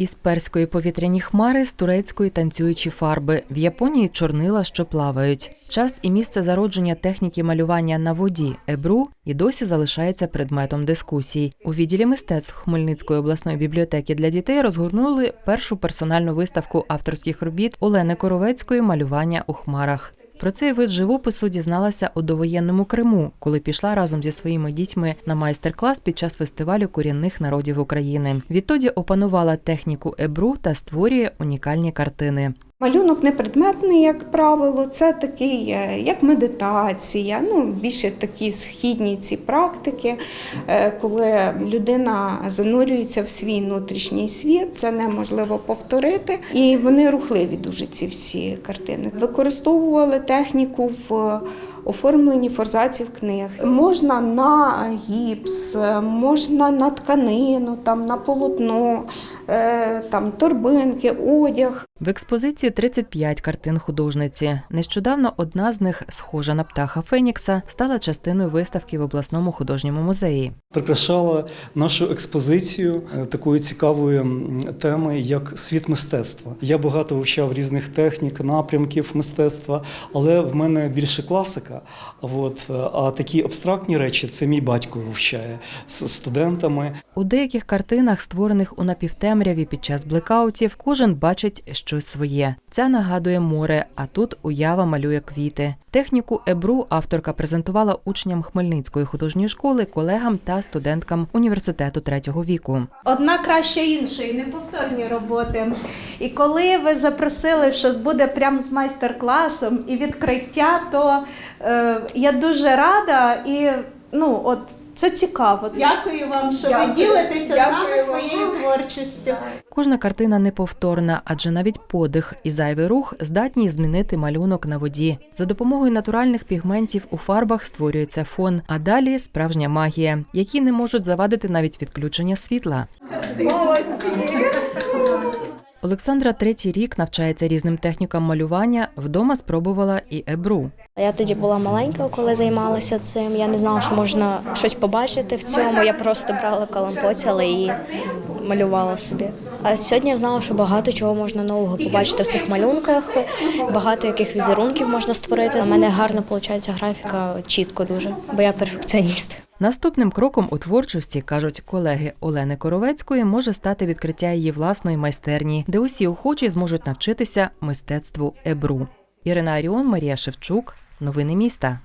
Із перської повітряні хмари, з турецької танцюючі фарби. В Японії чорнила, що плавають. Час і місце зародження техніки малювання на воді ебру і досі залишається предметом дискусій. У відділі мистецтв Хмельницької обласної бібліотеки для дітей розгорнули першу персональну виставку авторських робіт Олени Коровецької Малювання у хмарах. Про цей вид живопису дізналася у довоєнному Криму, коли пішла разом зі своїми дітьми на майстер-клас під час фестивалю корінних народів України. Відтоді опанувала техніку ебру та створює унікальні картини. Малюнок не предметний, як правило, це такий, е, як медитація, ну більше такі східні ці практики, е, коли людина занурюється в свій внутрішній світ, це неможливо повторити. І вони рухливі дуже ці всі картини. Використовували техніку в оформленні форзаців книг. Можна на гіпс, можна на тканину, там на полотно, е, там торбинки, одяг. В експозиції 35 картин художниці. Нещодавно одна з них, схожа на птаха Фенікса, стала частиною виставки в обласному художньому музеї. прикрашала нашу експозицію е, такої цікавої м, теми, як світ мистецтва. Я багато вивчав різних технік, напрямків мистецтва, але в мене більше класика. А от е, а такі абстрактні речі це мій батько вивчає з студентами. У деяких картинах, створених у напівтемряві під час блекаутів, кожен бачить щось своє. Ця нагадує море, а тут уява малює квіти. Техніку ебру авторка презентувала учням Хмельницької художньої школи, колегам та студенткам університету третього віку. Одна краще іншої, неповторні роботи. І коли ви запросили, що буде прямо з майстер-класом і відкриття, то е, я дуже рада і ну от. Це цікаво. Дякую вам, що ви ділитеся з нами своєю творчістю. Кожна картина неповторна, адже навіть подих і зайвий рух здатні змінити малюнок на воді. За допомогою натуральних пігментів у фарбах створюється фон, а далі справжня магія, які не можуть завадити навіть відключення світла. Олександра третій рік навчається різним технікам малювання. Вдома спробувала і ебру. Я тоді була маленька, коли займалася цим. Я не знала, що можна щось побачити в цьому. Я просто брала калампоцяла і малювала собі. А сьогодні я знала, що багато чого можна нового побачити в цих малюнках, багато яких візерунків можна створити. У мене гарно виходить графіка, чітко дуже, бо я перфекціоніст. Наступним кроком у творчості, кажуть колеги Олени Коровецької, може стати відкриття її власної майстерні, де усі охочі зможуть навчитися мистецтву ебру. Ірина Аріон, Марія Шевчук. Новини міста.